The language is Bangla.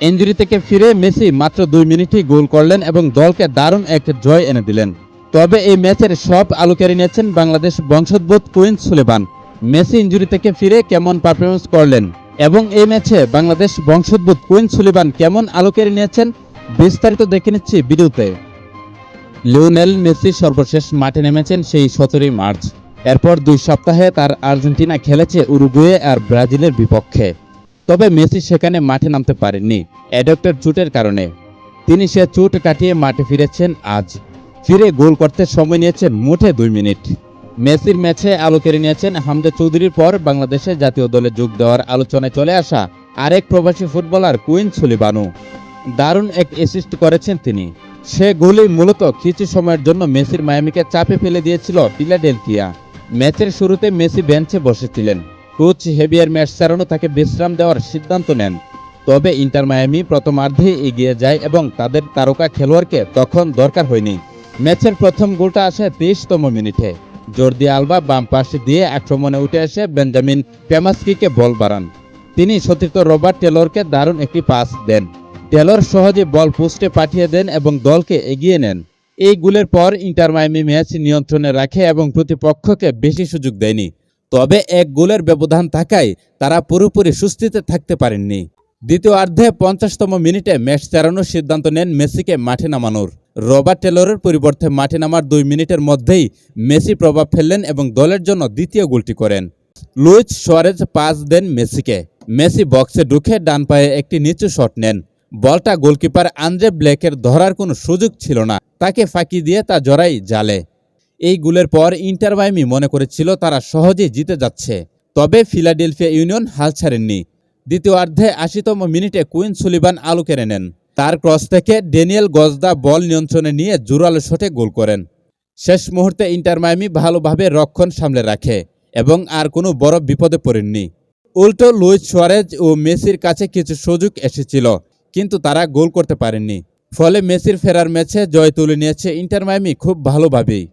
ইঞ্জুরি থেকে ফিরে মেসি মাত্র দুই মিনিটেই গোল করলেন এবং দলকে দারুণ এক জয় এনে দিলেন। তবে এই ম্যাচের সব আলো কেড়ে নিয়েছেন বাংলাদেশ বংশোদ্ভূত কুইন সুলেবান মেসি ইঞ্জুরি থেকে ফিরে কেমন পারফরমেন্স করলেন এবং এই ম্যাচে বাংলাদেশ বংশোদ্ভূত কুইন সুলিবান কেমন আলো কেড়ে নিয়েছেন বিস্তারিত দেখে নিচ্ছি ভিডিওতে। লিওনেল মেসি সর্বশেষ মাঠে নেমেছেন সেই সতেরোই মার্চ। এরপর দুই সপ্তাহে তার আর্জেন্টিনা খেলেছে উরুগুয়ে আর ব্রাজিলের বিপক্ষে। তবে মেসি সেখানে মাঠে নামতে পারেননি অ্যাডপ্টের চুটের কারণে। তিনি সে চুট কাটিয়ে মাঠে ফিরেছেন আজ। ফিরে গোল করতে সময় নিয়েছেন মুঠে দুই মিনিট। মেসির ম্যাচে আলো কেড়ে নিয়েছেন হামজা চৌধুরীর পর বাংলাদেশে জাতীয় দলে যোগ দেওয়ার আলোচনায় চলে আসা আরেক প্রবাসী ফুটবলার কুইন সুলিবানু। দারুণ এক অ্যাসিস্ট করেছেন তিনি। সে গোলই মূলত কিছু সময়ের জন্য মেসির মায়ামিকে চাপে ফেলে দিয়েছিল ফিলাডেলফিয়া। ম্যাচের শুরুতে মেসি বেঞ্চে বসেছিলেন। কোচ হেভিয়ার ম্যাচসারানো তাকে বিশ্রাম দেওয়ার সিদ্ধান্ত নেন। তবে ইন্টার মায়ামি প্রথমার্ধে এগিয়ে যায় এবং তাদের তারকা খেলোয়াড়কে তখন দরকার হয়নি। ম্যাচের প্রথম গোলটা আসে তেইশতম মিনিটে। জর্দি আলবা বাম পাশে দিয়ে আক্রমণে উঠে এসে বেঞ্জামিন পেমাস্কিকে বল বাড়ান। তিনি সতীর্থ রবার্ট টেলরকে দারুণ একটি পাস দেন। টেলর সহজে বল পোস্টে পাঠিয়ে দেন এবং দলকে এগিয়ে নেন। এই গোলের পর ইন্টার মায়ামি ম্যাচ নিয়ন্ত্রণে রাখে এবং প্রতিপক্ষকে বেশি সুযোগ দেয়নি। তবে এক গোলের ব্যবধান থাকায় তারা পুরোপুরি সুস্থিতে থাকতে পারেননি। দ্বিতীয় অর্ধে পঞ্চাশতম মিনিটে ম্যাচ চালানোর সিদ্ধান্ত নেন মেসিকে মাঠে নামানোর। রবার্ট টেলরের পরিবর্তে মাঠে নামার দুই মিনিটের মধ্যেই মেসি প্রভাব ফেললেন এবং দলের জন্য দ্বিতীয় গোলটি করেন। লুইস সোয়ারেজ পাস দেন মেসিকে। মেসি বক্সে ঢুকে ডান পায়ে একটি নিচু শট নেন। বলটা গোলকিপার আন্দ্রে ব্ল্যাকের ধরার কোনো সুযোগ ছিল না। তাকে ফাঁকি দিয়ে তা জড়াই জালে। এই গোলের পর ইন্টার মায়ামি মনে করেছিল তারা সহজেই জিতে যাচ্ছে। তবে ফিলাডেলফিয়া ইউনিয়ন হাল ছাড়েননি। দ্বিতীয় অর্ধে আশিতম মিনিটে কুইন সুলিবান আলু কেড়ে নেন। তার ক্রস থেকে ড্যানিয়েল গজদা বল নিয়ন্ত্রণে নিয়ে জোরালো শটে গোল করেন। শেষ মুহূর্তে ইন্টার মায়ামি ভালোভাবে রক্ষণ সামলে রাখে এবং আর কোনো বড় বিপদে পড়েননি। উল্টো লুইস সোয়ারেজ ও মেসির কাছে কিছু সুযোগ এসেছিল, কিন্তু তারা গোল করতে পারেননি। ফলে মেসির ফেরার ম্যাচে জয় তুলে নিয়েছে ইন্টার মায়ামি খুব ভালোভাবেই।